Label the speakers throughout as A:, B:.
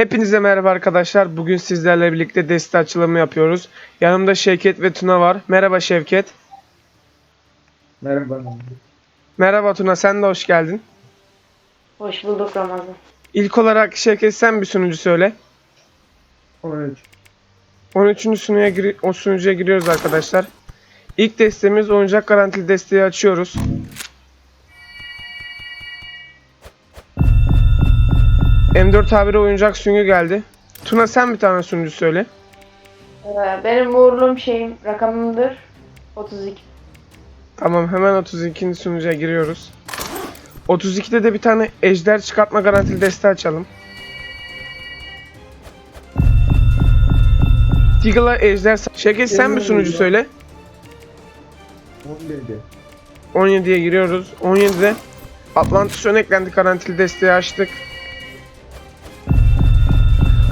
A: Hepinize merhaba arkadaşlar. Bugün sizlerle birlikte deste açılımı yapıyoruz. Yanımda Şevket ve Tuna var. Merhaba Şevket.
B: Merhaba.
A: Merhaba Tuna sen de hoş geldin.
C: Hoş bulduk Ramazan.
A: İlk olarak Şevket sen bir sunucu söyle.
B: 13.
A: 13. sunuya giri- o sunucuya giriyoruz arkadaşlar. İlk destemiz oyuncak garantili desteği açıyoruz. M4 haberi oyuncak süngü geldi. Tuna sen bir tane sunucu söyle.
C: Ee, benim uğurluğum şeyim rakamımdır 32.
A: Tamam hemen 32. sunucuya giriyoruz. 32'de de bir tane ejder çıkartma garantili deste açalım. Deagle'a ejder... Şevket sen bir sunucu söyle.
B: 17.
A: 17'ye giriyoruz. 17'de Atlantis ön eklendi garantili desteği açtık.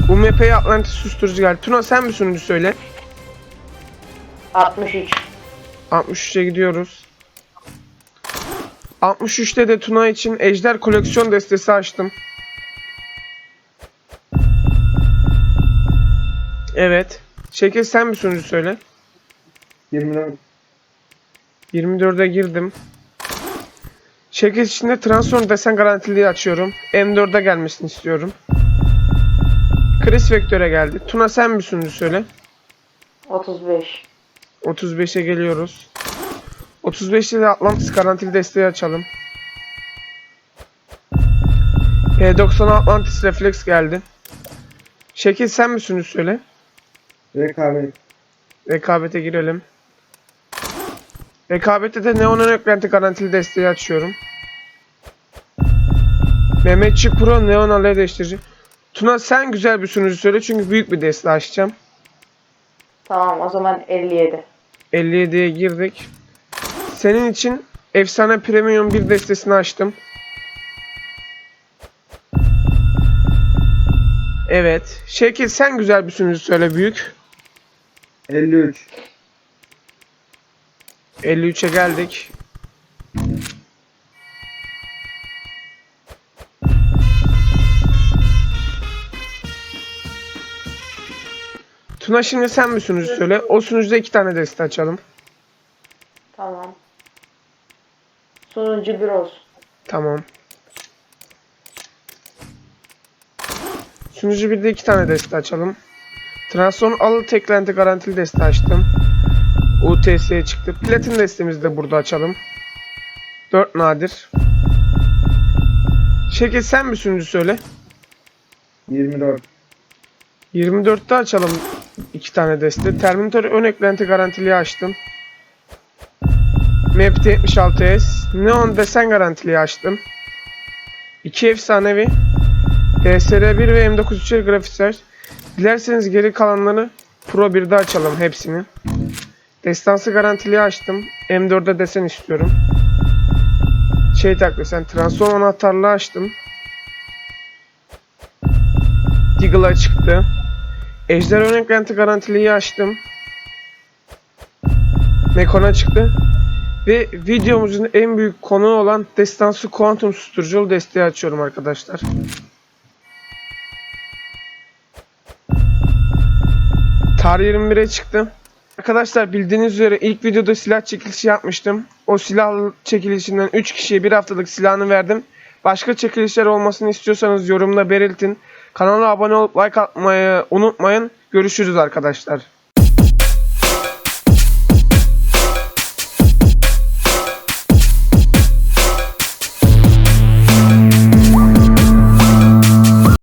A: UMP'ye Atlantis susturucu geldi. Tuna sen bir sunucu söyle.
C: 63.
A: 63'e gidiyoruz. 63'te de Tuna için Ejder koleksiyon destesi açtım. Evet. Şeker sen bir sunucu söyle.
B: 24.
A: 24'e girdim. Şeker içinde Transform desen garantiliği açıyorum. M4'e gelmesini istiyorum. Chris Vektör'e geldi. Tuna sen bir sunucu söyle.
C: 35.
A: 35'e geliyoruz. 35'te de Atlantis garantili desteği açalım. P90 Atlantis refleks geldi. Şekil sen mi sunucu söyle?
B: Rekabet.
A: Rekabete girelim. Rekabette de Neon eklenti garantili desteği açıyorum. Mehmetçik Pro Neon alay değiştirici. Tuna sen güzel bir sunucu söyle çünkü büyük bir deste açacağım.
C: Tamam o zaman 57.
A: 57'ye girdik. Senin için efsane premium bir destesini açtım. Evet. Şekil sen güzel bir sunucu söyle büyük.
B: 53.
A: 53'e geldik. Tuna şimdi sen bir sunucu söyle. O sunucuda iki tane deste açalım.
C: Tamam. Sonuncu bir olsun.
A: Tamam. Sunucu bir de iki tane deste açalım. Transform alı teklenti garantili deste açtım. UTS'ye çıktı. Platin destemizi de burada açalım. 4 nadir. Şekil sen bir sunucu söyle.
B: 24.
A: 24'te açalım iki tane deste. Terminator ön eklenti garantiliği açtım. MPT 76S. Neon desen garantiliği açtım. İki efsanevi. DSR1 ve M93 grafikler. Dilerseniz geri kalanları Pro 1'de açalım hepsini. Destansı garantiliği açtım. M4'de desen istiyorum. Şey tak desen. Transform anahtarlığı açtım. Deagle'a çıktı. Ejder ön eklenti garantiliği açtım. Mekon'a çıktı. Ve videomuzun en büyük konuğu olan Destansı Kuantum Susturuculu desteği açıyorum arkadaşlar. Tarih 21'e çıktı. Arkadaşlar bildiğiniz üzere ilk videoda silah çekilişi yapmıştım. O silah çekilişinden 3 kişiye bir haftalık silahını verdim. Başka çekilişler olmasını istiyorsanız yorumda belirtin. Kanala abone olup like atmayı unutmayın. Görüşürüz arkadaşlar.